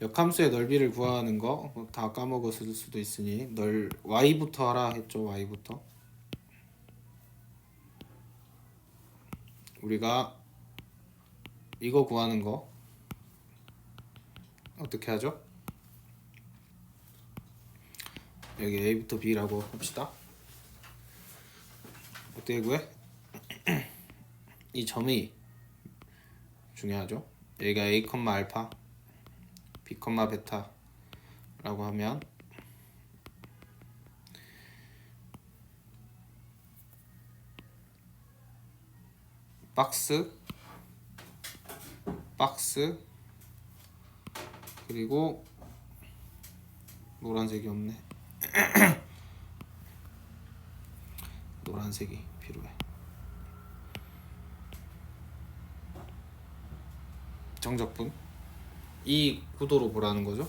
역함수의 넓이를 구하는 거 다 까먹었을 수도 있으니 널 y부터 하라 했죠 y부터 우리가 이거 구하는 거 어떻게 하죠? 여기 a부터 b라고 합시다 어떻게 구해? 이 점이 중요하죠 여기가 a, 알파 b, 베타라고 하면 박스 박스 그리고 노란색이 없네. 노란색이 필요해. 정적분 이 구도로 보라는 거죠.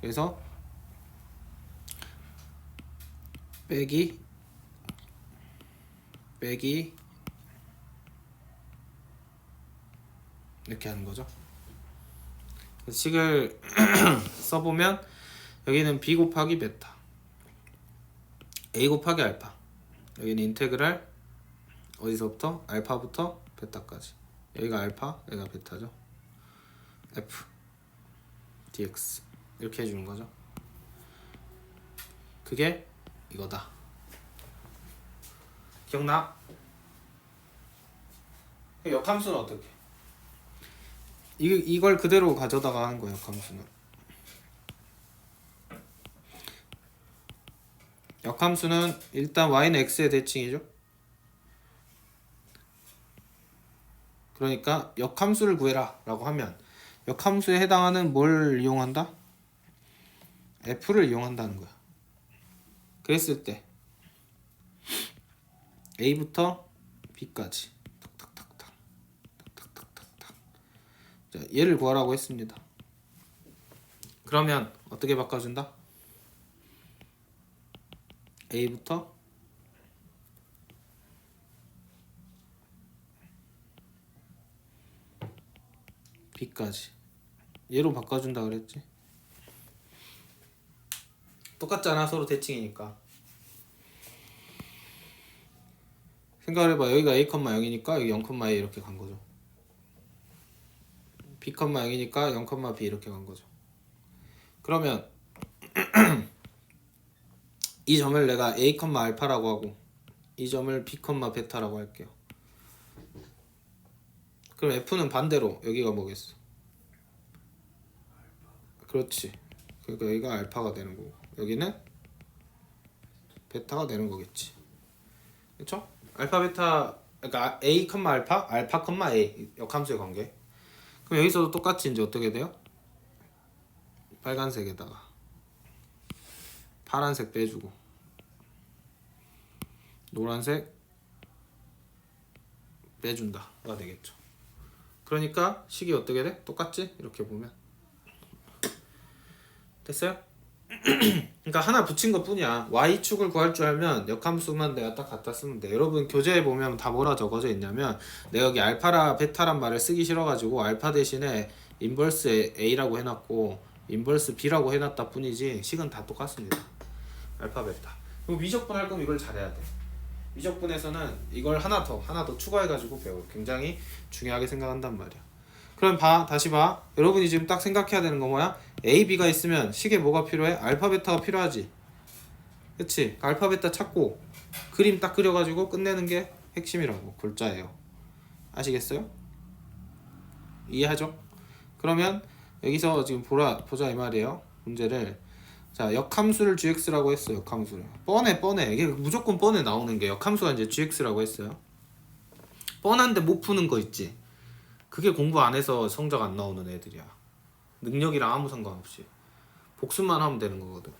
그래서 빼기 빼기 이렇게 하는 거죠. 식을 써보면 여기는 b 곱하기 베타 a 곱하기 알파 여기는 인테그랄 어디서부터 알파부터 베타까지 여기가 알파 여기가 베타죠. f dx 이렇게 해주는 거죠. 그게 이거다. 기억나? 역함수는 어떻게? 이 이걸 그대로 가져다가 하는 거예요. 역함수는. 역함수는 일단 y는 x의 대칭이죠. 그러니까 역함수를 구해라 라고 하면 역함수에 해당하는 뭘 이용한다? f를 이용한다는 거야. 그랬을 때 a부터 b까지 자 얘를 구하라고 했습니다. 그러면 어떻게 바꿔준다? a부터 b까지 얘로 바꿔준다 그랬지? 똑같잖아 서로 대칭이니까. 생각을 해봐 여기가 a, 0이니까 여기 0,a 이렇게 간 거죠. B, 0이니까 0,b 이렇게 간 거죠. 그러면 이 점을 내가 a, 알파라고 하고 이 점을 b, 베타라고 할게요. 그럼 f는 반대로 여기가 뭐겠어 그렇지. 그러니까 여기가 알파가 되는 거고 여기는 베타가 되는 거겠지. 그렇죠? 알파 베타 그러니까 a, 알파, 알파, a 역함수의 관계. 그럼 여기서도 똑같이 이제 어떻게 돼요? 빨간색에다가 파란색 빼주고 노란색 빼준다가 되겠죠. 그러니까 식이 어떻게 돼? 똑같지? 이렇게 보면 됐어요? 그러니까 하나 붙인 것 뿐이야. y축을 구할 줄 알면 역함수만 내가 딱 갖다 쓰면 돼. 여러분 교재에 보면 다 뭐라 적어져 있냐면 내가 여기 알파라 베타란 말을 쓰기 싫어가지고 알파 대신에 인버스 a라고 해놨고 인버스 b라고 해놨다 뿐이지 식은 다 똑같습니다. 알파 베타. 그럼 미적분 할 거면 이걸 잘해야 돼. 미적분에서는 이걸 하나 더 하나 더 추가해가지고 배워. 굉장히 중요하게 생각한단 말이야. 그럼 봐 다시 봐. 여러분이 지금 딱 생각해야 되는 거 뭐야? A, B가 있으면 식에 뭐가 필요해? 알파 베타가 필요하지. 그치? 알파 베타 찾고 그림 딱 그려가지고 끝내는 게 핵심이라고. 골자예요. 아시겠어요? 이해하죠? 그러면 여기서 지금 보라 보자 이 말이에요. 문제를. 자 역함수를 gx라고 했어요 역함수를. 뻔해 뻔해. 이게 무조건 뻔해 나오는 게 역함수가 이제 gx라고 했어요. 뻔한데 못 푸는 거 있지 그게 공부 안 해서 성적 안 나오는 애들이야. 능력이랑 아무 상관없이 복습만 하면 되는 거거든.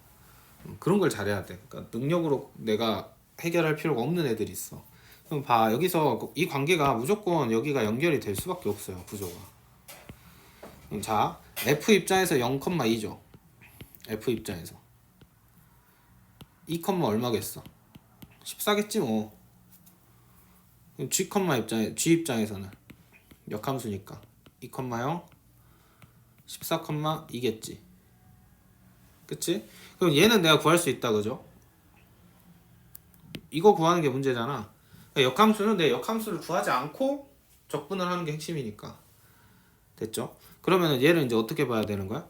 음, 그런 걸 잘해야 돼. 그러니까 능력으로 내가 해결할 필요가 없는 애들이 있어. 그럼 봐 여기서 이 관계가 무조건 여기가 연결이 될 수밖에 없어요 구조가. 그럼 자 f 입장에서 0,2죠. f 입장에서 2, 얼마겠어? 14겠지 뭐. g, 입장에 g 입장에서는 역함수니까 2,0 14,2겠지. 그치? 그럼 얘는 내가 구할 수 있다 그죠? 이거 구하는 게 문제잖아. 그러니까 역함수는 내 역함수를 구하지 않고 적분을 하는 게 핵심이니까. 됐죠? 그러면은 얘를 이제 어떻게 봐야 되는 거야?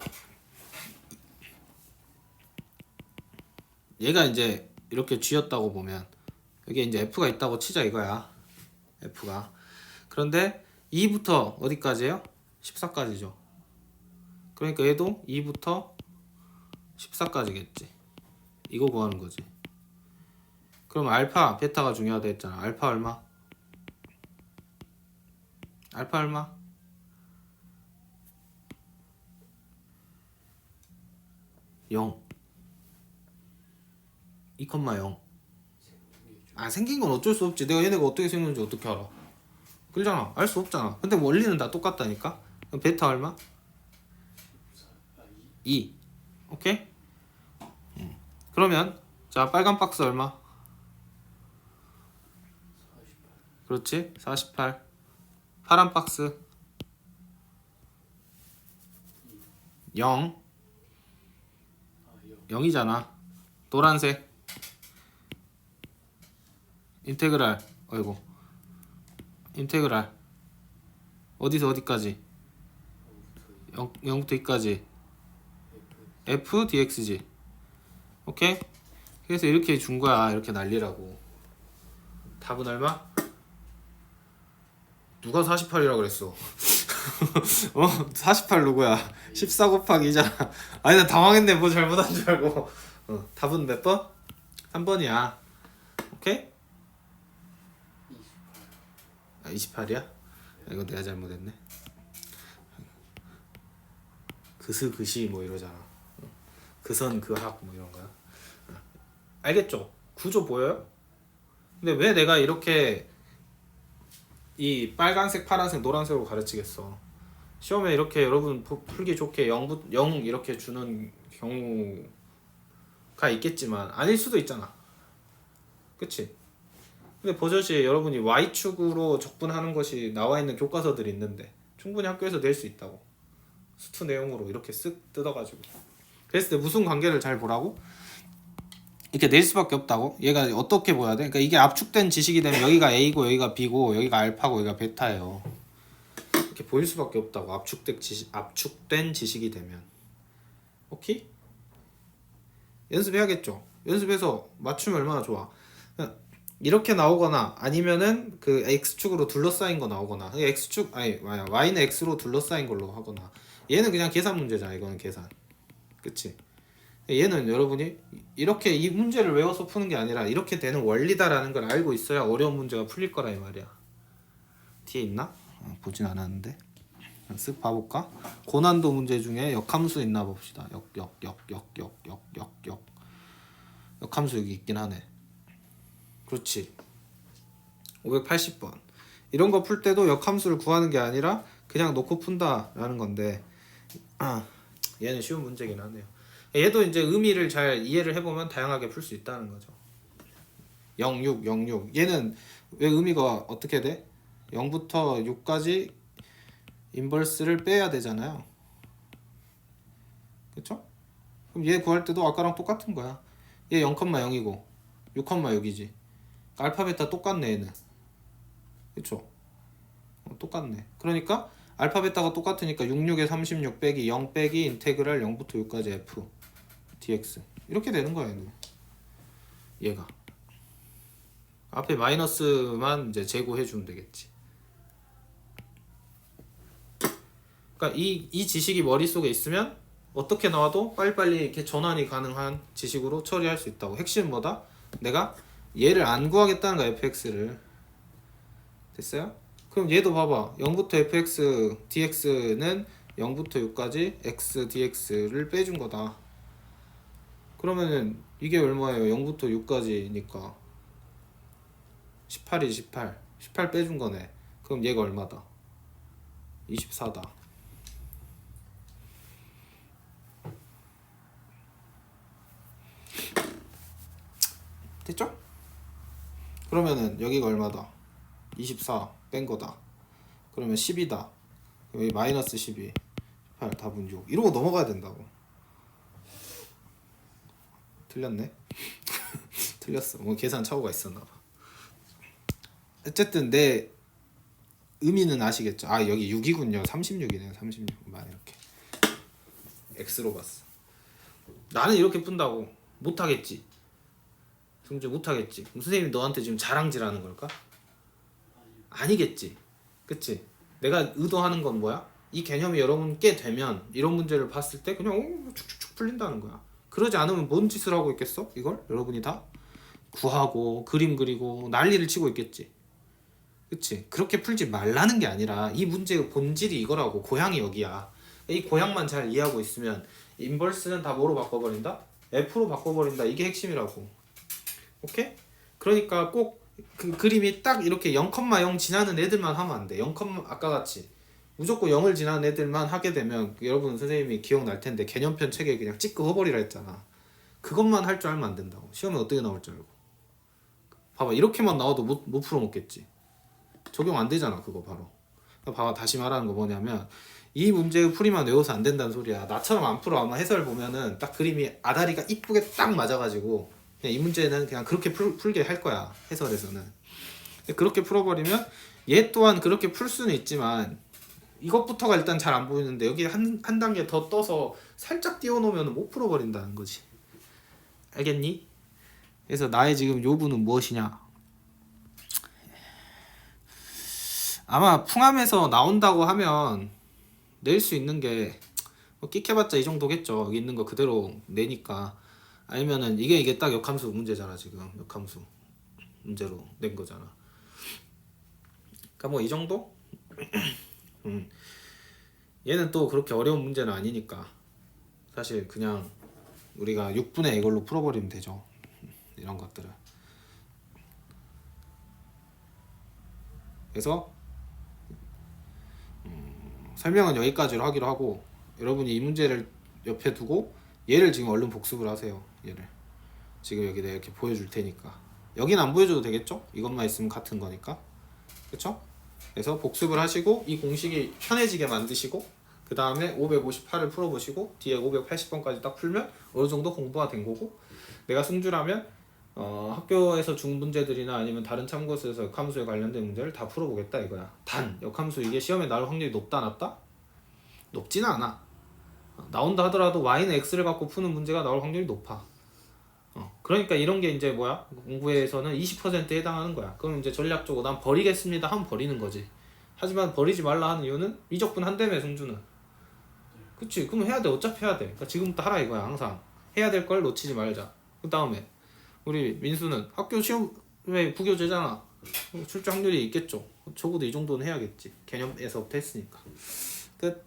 얘가 이제 이렇게 쥐었다고 보면 여기 이제 f가 있다고 치자 이거야. f가. 그런데 2부터 어디까지예요? 14까지죠. 그러니까 얘도 2부터 14까지겠지. 이거 구하는 거지. 그럼 알파, 베타가 중요하다 했잖아. 알파 얼마? 알파 얼마? 영. 2,0. 아 생긴 건 어쩔 수 없지. 내가 얘네가 어떻게 생겼는지 어떻게 알아? 그러잖아. 알 수 없잖아. 근데 원리는 다 똑같다니까. 베타 얼마? 2. 오케이? 음. 그러면 자 빨간 박스 얼마? 그렇지? 48. 파란 박스 0. 0이잖아. 노란색 인테그랄 어이구 인테그랄 어디서 어디까지? 0, 0부터 2까지. F dx지. 오케이? 그래서 이렇게 준 거야. 이렇게 난리라고. 답은 얼마? 누가 48이라고 그랬어? 어? 48 누구야? 14 곱하기 2잖아. 아니 나 당황했네. 뭐 잘못한 줄 알고. 어, 답은 몇 번? 3번이야. 오케이? 28. 아, 28이야? 이거 내가 잘못했네. 그스 그시 뭐 이러잖아. 어. 그선 그학 뭐 이런 거야. 어. 알겠죠? 구조 보여요? 근데 왜 내가 이렇게 이 빨간색, 파란색, 노란색으로 가르치겠어? 시험에 이렇게 여러분 푸- 풀기 좋게 0, 0 이렇게 주는 경우가 있겠지만 아닐 수도 있잖아. 그치? 근데 버젓이 여러분이 y축으로 적분하는 것이 나와 있는 교과서들이 있는데 충분히 학교에서 낼 수 있다고. 수투 내용으로 이렇게 쓱 뜯어가지고. 그랬을 때 무슨 관계를 잘 보라고? 이렇게 낼 수밖에 없다고? 얘가 어떻게 보여야 돼? 그러니까 이게 압축된 지식이 되면 여기가 a고 여기가 b고 여기가 알파고 여기가 베타예요. 이렇게 보일 수밖에 없다고. 압축된 지식 압축된 지식이 되면. 오케이? 연습해야겠죠? 연습해서 맞추면 얼마나 좋아 이렇게 나오거나 아니면은 그 x축으로 둘러싸인 거 나오거나 그 x축 아니 y는 x로 둘러싸인 걸로 하거나 얘는 그냥 계산 문제잖아 이거는 계산. 그치? 얘는 여러분이 이렇게 이 문제를 외워서 푸는 게 아니라 이렇게 되는 원리다라는 걸 알고 있어야 어려운 문제가 풀릴 거라 이 말이야. 뒤에 있나? 어, 보진 않았는데. 쓱 봐볼까? 고난도 문제 중에 역함수 있나 봅시다. 역 역 역 역 역 역 역역. 역함수 여기 있긴 하네 그렇지. 580번. 이런 거 풀 때도 역함수를 구하는 게 아니라 그냥 놓고 푼다라는 건데 아, 얘는 쉬운 문제긴 하네요. 얘도 이제 의미를 잘 이해를 해보면 다양하게 풀 수 있다는 거죠. 06, 06. 얘는 왜 의미가 어떻게 돼? 0부터 6까지 인버스를 빼야 되잖아요. 그쵸? 그럼 얘 구할 때도 아까랑 똑같은 거야. 얘 0,0이고 6,6이지. 알파 베타 똑같네 얘는. 그쵸? 어, 똑같네. 그러니까 알파 베타가 똑같으니까 66에 36 빼기 0 빼기 인테그랄 0부터 6까지 f dx 이렇게 되는 거야 얘는. 얘가. 앞에 마이너스만 이제 제고해 주면 되겠지. 그러니까 이, 이 지식이 머릿속에 있으면 어떻게 나와도 빨리빨리 이렇게 전환이 가능한 지식으로 처리할 수 있다고. 핵심은 뭐다? 내가 얘를 안 구하겠다는 거야 fx를 됐어요? 그럼 얘도 봐봐 0부터 fx dx는 0부터 6까지 x dx를 빼준 거다 그러면은 이게 얼마예요? 0부터 6까지니까 18이 18 18 빼준 거네 그럼 얘가 얼마다? 24다 됐죠? 그러면은 여기가 얼마다? 24 뺀 거다. 그러면 10이다. 여기 마이너스 12. 8 답은 6 이러고 넘어가야 된다고. 틀렸네? 틀렸어. 뭐 계산 착오가 있었나 봐. 어쨌든 내 의미는 아시겠죠? 아 여기 6이군요. 36이네요. 36만 이렇게. X로 봤어. 나는 이렇게 푼다고. 못하겠지 승재 못하겠지 그럼 선생님이 너한테 지금 자랑질하는 걸까? 아니겠지 그치? 내가 의도하는 건 뭐야? 이 개념이 여러분께 되면 이런 문제를 봤을 때 그냥 오, 축축축 풀린다는 거야 그러지 않으면 뭔 짓을 하고 있겠어? 이걸? 여러분이 다? 구하고 그림 그리고 난리를 치고 있겠지 그치? 그렇게 풀지 말라는 게 아니라 이 문제의 본질이 이거라고 고향이 여기야 이 고향만 잘 이해하고 있으면 인버스는 다 뭐로 바꿔버린다? F로 바꿔버린다 이게 핵심이라고 오케이? 그러니까 꼭 그 그림이 딱 이렇게 0,0 지나는 애들만 하면 안 돼. 0, 아까 같이 무조건 0을 지나는 애들만 하게 되면 여러분 선생님이 기억날 텐데 개념편 책에 그냥 찍고 허버리라 했잖아. 그것만 할 줄 알면 안 된다고. 시험에 어떻게 나올 줄 알고. 봐봐 이렇게만 나와도 못, 못 풀어먹겠지. 적용 안 되잖아 그거 바로. 그러니까 봐봐 다시 말하는 거 뭐냐면 이 문제의 풀이만 외워서 안 된다는 소리야. 나처럼 안 풀어 아마 해설 보면은 딱 그림이 아다리가 이쁘게 딱 맞아가지고 그냥 이 문제는 그냥 그렇게 풀, 풀게 할 거야 해설에서는. 그렇게 풀어버리면 얘 또한 그렇게 풀 수는 있지만 이것부터가 일단 잘 안 보이는데 여기 한, 한 단계 더 떠서 살짝 띄워놓으면 못 풀어버린다는 거지. 알겠니? 그래서 나의 지금 요구는 무엇이냐? 아마 풍암에서 나온다고 하면 낼 수 있는 게뭐 끽해봤자 이 정도겠죠. 여기 있는 거 그대로 내니까 아니면은 이게 이게 딱 역함수 문제잖아 지금 역함수 문제로 낸 거잖아. 그러니까 뭐 이 정도? 음. 얘는 또 그렇게 어려운 문제는 아니니까 사실 그냥 우리가 6분의 이걸로 풀어버리면 되죠. 이런 것들을. 그래서 음, 설명은 여기까지로 하기로 하고 여러분이 이 문제를 옆에 두고 얘를 지금 얼른 복습을 하세요. 얘를 지금 여기다 이렇게 보여줄 테니까 여기는 안 보여줘도 되겠죠? 이것만 있으면 같은 거니까 그쵸? 그래서 복습을 하시고 이 공식이 편해지게 만드시고 그 다음에 558을 풀어보시고 뒤에 580번까지 딱 풀면 어느 정도 공부가 된 거고 내가 승주라면 어, 학교에서 준 문제들이나 아니면 다른 참고서에서 역함수에 관련된 문제를 다 풀어보겠다 이거야 단 역함수 이게 시험에 나올 확률이 높다 낮다? 높지는 않아 어, 나온다 하더라도 y는 x를 갖고 푸는 문제가 나올 확률이 높아. 어, 그러니까 이런 게 이제 뭐야? 공부에서는 20%에 해당하는 거야. 그럼 이제 전략적으로 난 버리겠습니다 하면 버리는 거지. 하지만 버리지 말라 하는 이유는 미적분 한대매 승주는. 그치? 그럼 해야 돼. 어차피 해야 돼. 그러니까 지금부터 하라 이거야 항상. 해야 될 걸 놓치지 말자. 그 다음에 우리 민수는 학교 시험에 부교재잖아. 어, 출제 확률이 있겠죠. 적어도 이 정도는 해야겠지. 개념에서부터 했으니까. 끝.